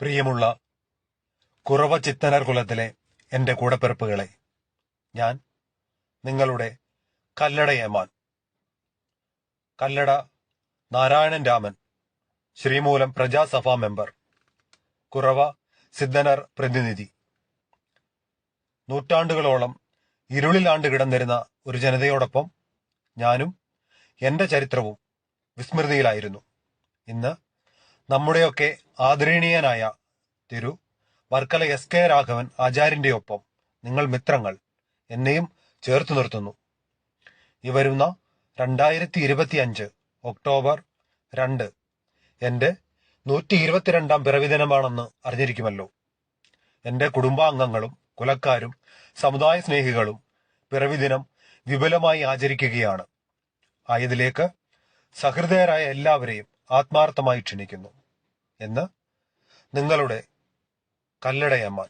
പ്രിയമുള്ള കുറവ ചിത്തനർ കുലത്തിലെ എന്റെ കൂടപ്പിറപ്പുകളെ ഞാൻ നിങ്ങളുടെ കല്ലട ഏമാൻ കല്ലട നാരായണൻ രാമൻ ശ്രീമൂലം പ്രജാസഭാ മെമ്പർ കുറവ സിദ്ധനർ പ്രതിനിധി. നൂറ്റാണ്ടുകളോളം ഇരുളിലാണ്ട് കിടന്നിരുന്ന ഒരു ജനതയോടൊപ്പം ഞാനും എന്റെ ചരിത്രവും വിസ്മൃതിയിലായിരുന്നു. ഇന്ന് നമ്മുടെയൊക്കെ ആദരണീയനായ തിരു വർക്കല എസ് കെ രാഘവൻ ആചാര്യന്റെ ഒപ്പം നിങ്ങൾ മിത്രങ്ങൾ എന്നെയും ചേർത്തു നിർത്തുന്നു. ഈ വരുന്ന രണ്ടായിരത്തി ഇരുപത്തിയഞ്ച് ഒക്ടോബർ രണ്ട് എന്റെ നൂറ്റി ഇരുപത്തിരണ്ടാം പിറവിദിനമാണെന്ന് അറിഞ്ഞിരിക്കുമല്ലോ. എന്റെ കുടുംബാംഗങ്ങളും കുലക്കാരും സമുദായ സ്നേഹികളും പിറവിദിനം വിപുലമായി ആചരിക്കുകയാണ്. ആയതിലേക്ക് സഹൃദയരായ എല്ലാവരെയും ആത്മാർത്ഥമായി ക്ഷണിക്കുന്നു. എന്ന് നിങ്ങളുടെ കല്ലടയമ്മാൻ